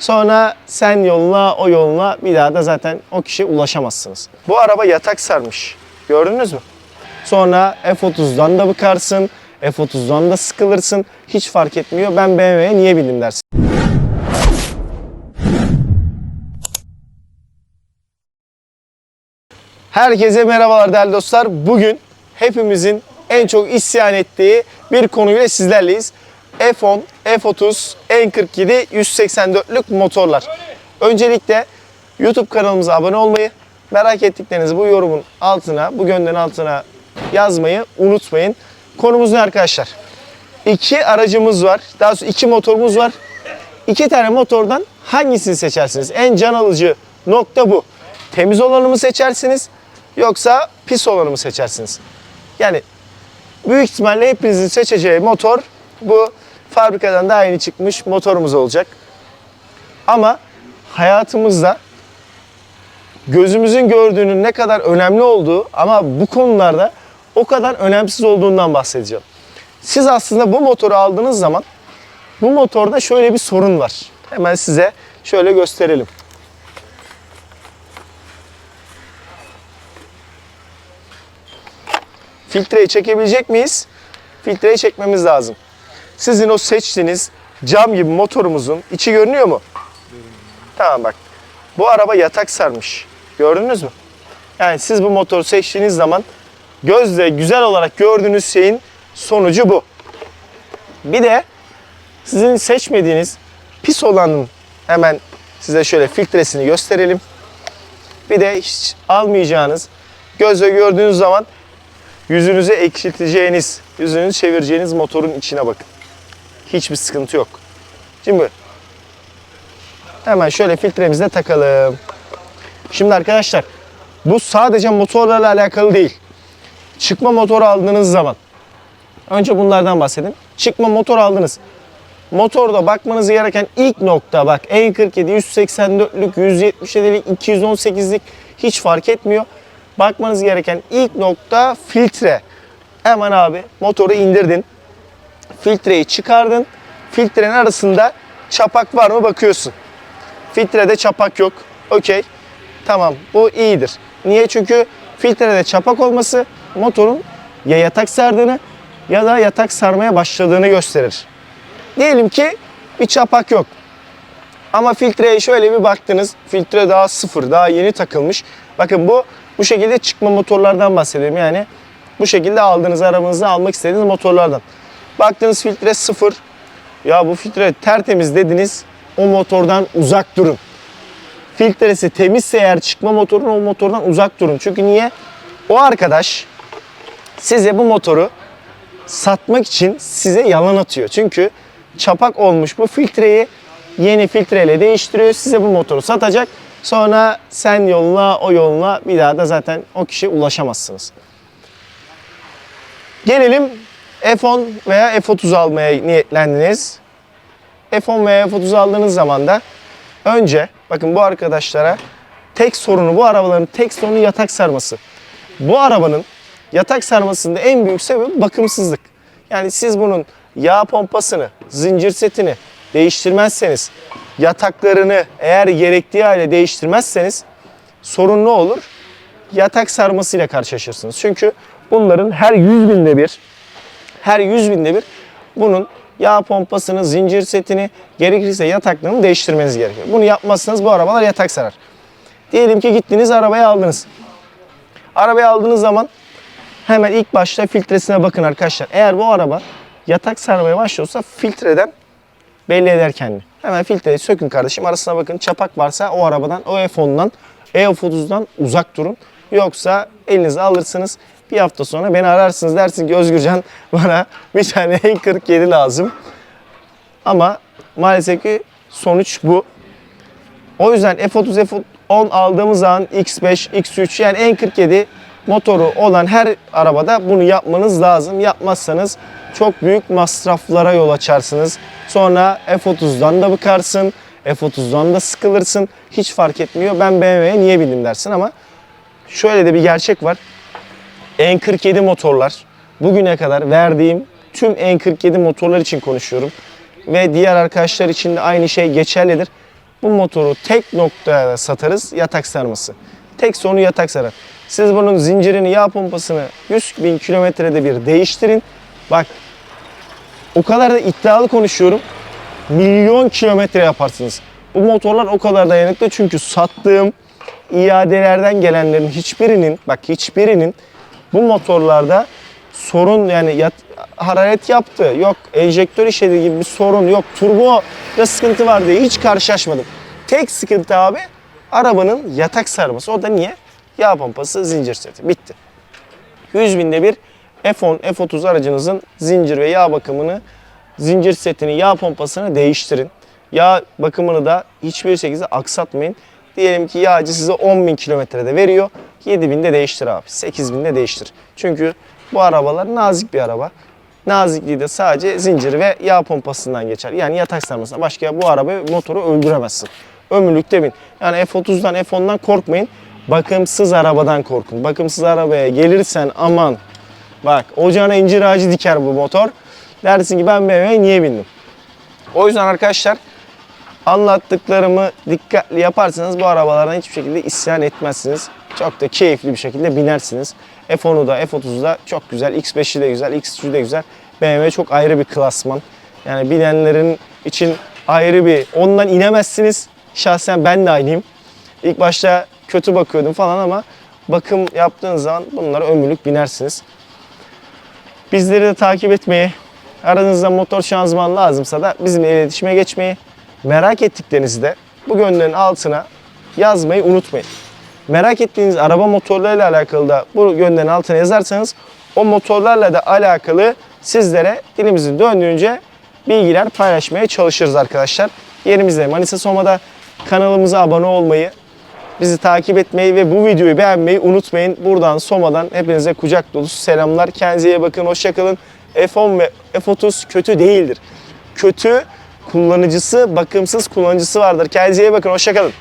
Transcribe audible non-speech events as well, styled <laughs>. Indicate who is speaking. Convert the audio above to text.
Speaker 1: Sonra sen yoluna, o yoluna bir daha da zaten o kişiye ulaşamazsınız. Bu araba yatak sarmış. Gördünüz mü? Sonra F30'dan da bıkarsın, F30'dan da sıkılırsın. Hiç fark etmiyor. Ben BMW'ye niye bindim dersin. Herkese merhabalar değerli dostlar. Bugün hepimizin en çok isyan ettiği bir konuyla sizlerleyiz. F10, F30, N47, 184'lük motorlar. Öncelikle YouTube kanalımıza abone olmayı, merak ettiklerinizi bu yorumun altına, bu gönderin altına yazmayı unutmayın. Konumuz ne arkadaşlar? İki aracımız var. Daha doğrusu iki motorumuz var. İki tane motordan hangisini seçersiniz? En can alıcı nokta bu. Temiz olanı mı seçersiniz yoksa pis olanı mı seçersiniz? Yani büyük ihtimalle hepinizin seçeceği motor bu fabrikadan daha yeni çıkmış motorumuz olacak. Ama hayatımızda gözümüzün gördüğünün ne kadar önemli olduğu ama bu konularda o kadar önemsiz olduğundan bahsedeceğim. Siz aslında bu motoru aldığınız zaman bu motorda şöyle bir sorun var. Hemen size şöyle gösterelim. Filtreyi çekebilecek miyiz? Filtreyi çekmemiz lazım. Sizin o seçtiğiniz cam gibi motorumuzun içi görünüyor mu? Tamam bak. Bu araba yatak sarmış. Gördünüz mü? Yani siz bu motoru seçtiğiniz zaman gözle güzel olarak gördüğünüz şeyin sonucu bu. Bir de sizin seçmediğiniz pis olanın hemen size şöyle filtresini gösterelim. Bir de hiç almayacağınız, gözle gördüğünüz zaman yüzünüzü ekşiteceğiniz, yüzünüzü çevireceğiniz motorun içine bakın. Hiçbir sıkıntı yok. Şimdi hemen şöyle filtremizi takalım. Şimdi arkadaşlar bu sadece motorlarla alakalı değil. Çıkma motoru aldığınız zaman önce bunlardan bahsedin. Çıkma motor aldınız. Motorda bakmanız gereken ilk nokta bak N47, 184'lük, 177'lik, 218'lik hiç fark etmiyor. Bakmanız gereken ilk nokta filtre. Hemen abi motoru indirdin. Filtreyi çıkardın. Filtrenin arasında çapak var mı bakıyorsun. Filtrede çapak yok. Okey. Tamam bu iyidir. Niye? Çünkü filtrede çapak olması motorun ya yatak sardığını ya da yatak sarmaya başladığını gösterir. Diyelim ki bir çapak yok. Ama filtreye şöyle bir baktınız. Filtre daha sıfır, daha yeni takılmış. Bakın bu bu şekilde çıkma motorlardan bahsediyorum. Yani bu şekilde aldığınız arabanızda almak istediğiniz motorlardan. Baktınız filtre sıfır. Ya bu filtre tertemiz dediniz. O motordan uzak durun. Filtresi temizse eğer çıkma motorun o motordan uzak durun. Çünkü niye? O arkadaş size bu motoru satmak için size yalan atıyor. Çünkü çapak olmuş bu filtreyi yeni filtreyle değiştiriyor. Size bu motoru satacak. Sonra sen yoluna, o yoluna bir daha da zaten o kişiye ulaşamazsınız. Gelelim F10 veya F30 almaya niyetlendiniz. F10 veya F30 aldığınız zaman da önce bakın bu arkadaşlara tek sorunu bu arabaların tek sorunu yatak sarması. Bu arabanın yatak sarmasında en büyük sebebi bakımsızlık. Yani siz bunun yağ pompasını, zincir setini değiştirmezseniz, yataklarını eğer gerektiği hale değiştirmezseniz sorun ne olur? Yatak sarmasıyla karşılaşırsınız. Çünkü bunların her 100 binde bir, her 100 binde bir bunun yağ pompasını, zincir setini, gerekirse yataklarını değiştirmeniz gerekiyor. Bunu yapmazsanız bu arabalar yatak sarar. Diyelim ki gittiniz arabayı aldınız. Arabayı aldığınız zaman hemen ilk başta filtresine bakın arkadaşlar. Eğer bu araba yatak sarmaya başlıyorsa filtreden belli eder kendini. Hemen filtreyi sökün kardeşim. Arasına bakın. Çapak varsa o arabadan, o F10'dan, E30'dan uzak durun. Yoksa elinize alırsınız. Bir hafta sonra beni ararsınız. Dersin ki Özgürcan bana bir tane <laughs> E47 lazım. Ama maalesef ki sonuç bu. O yüzden F30, F10 aldığımız zaman X5, X3 yani N47 motoru olan her arabada bunu yapmanız lazım. Yapmazsanız çok büyük masraflara yol açarsınız. Sonra F30'dan da bıkarsın, F30'dan da sıkılırsın. Hiç fark etmiyor. Ben BMW'ye niye bindim dersin ama şöyle de bir gerçek var. N47 motorlar bugüne kadar verdiğim tüm N47 motorlar için konuşuyorum. Ve diğer arkadaşlar için de aynı şey geçerlidir. Bu motoru tek noktaya satarız yatak sarması. Tek sonu yatak sarar. Siz bunun zincirini, yağ pompasını 100 bin kilometrede bir değiştirin. Bak o kadar da iddialı konuşuyorum. Milyon kilometre yaparsınız. Bu motorlar o kadar dayanıklı çünkü sattığım iadelerden gelenlerin hiçbirinin bak hiçbirinin bu motorlarda sorun yani yat, hararet yaptı. Yok enjektör işledi gibi bir sorun yok. Turbo da sıkıntı var diye hiç karşılaşmadım. Tek sıkıntı abi arabanın yatak sarması. O da niye? Yağ pompası, zincir seti. Bitti. 100 binde bir F10, F30 aracınızın zincir ve yağ bakımını, zincir setini, yağ pompasını değiştirin. Yağ bakımını da hiçbir şekilde aksatmayın. Diyelim ki yağcı size 10 bin kilometrede veriyor. 7 binde değiştir abi. 8 binde değiştir. Çünkü bu arabalar nazik bir araba. Nazikliği de sadece zincir ve yağ pompasından geçer. Yani yatak sarmasına. Başka bu arabayı, motoru öldüremezsin. Ömürlükte bin. Yani F30'dan, F10'dan korkmayın. Bakımsız arabadan korkun. Bakımsız arabaya gelirsen aman. Bak ocağına incir ağacı diker bu motor. Dersin ki ben BMW'ye niye bindim? O yüzden arkadaşlar anlattıklarımı dikkatli yaparsanız bu arabalardan hiçbir şekilde isyan etmezsiniz. Çok da keyifli bir şekilde binersiniz. F10'u da F30'u da çok güzel. X5'i de güzel, X3'ü de güzel. BMW çok ayrı bir klasman. Yani binenlerin için ayrı bir... Ondan inemezsiniz. Şahsen ben de aynıyım. İlk başta kötü bakıyordum falan ama bakım yaptığınız zaman bunlara ömürlük binersiniz. Bizleri de takip etmeyi, aranızda motor şanzıman lazımsa da bizimle iletişime geçmeyi, merak ettiklerinizi de bu gönderin altına yazmayı unutmayın. Merak ettiğiniz araba motorlarıyla alakalı da bu gönderin altına yazarsanız o motorlarla da alakalı sizlere dilimizin döndüğünce bilgiler paylaşmaya çalışırız arkadaşlar. Yerimizde Manisa Soma'da kanalımıza abone olmayı, bizi takip etmeyi ve bu videoyu beğenmeyi unutmayın. Buradan Soma'dan hepinize kucak dolusu selamlar. Kendinize iyi bakın, hoşçakalın. F10 ve F30 kötü değildir. Kötü kullanıcısı, bakımsız kullanıcısı vardır. Kendinize iyi bakın, hoşçakalın.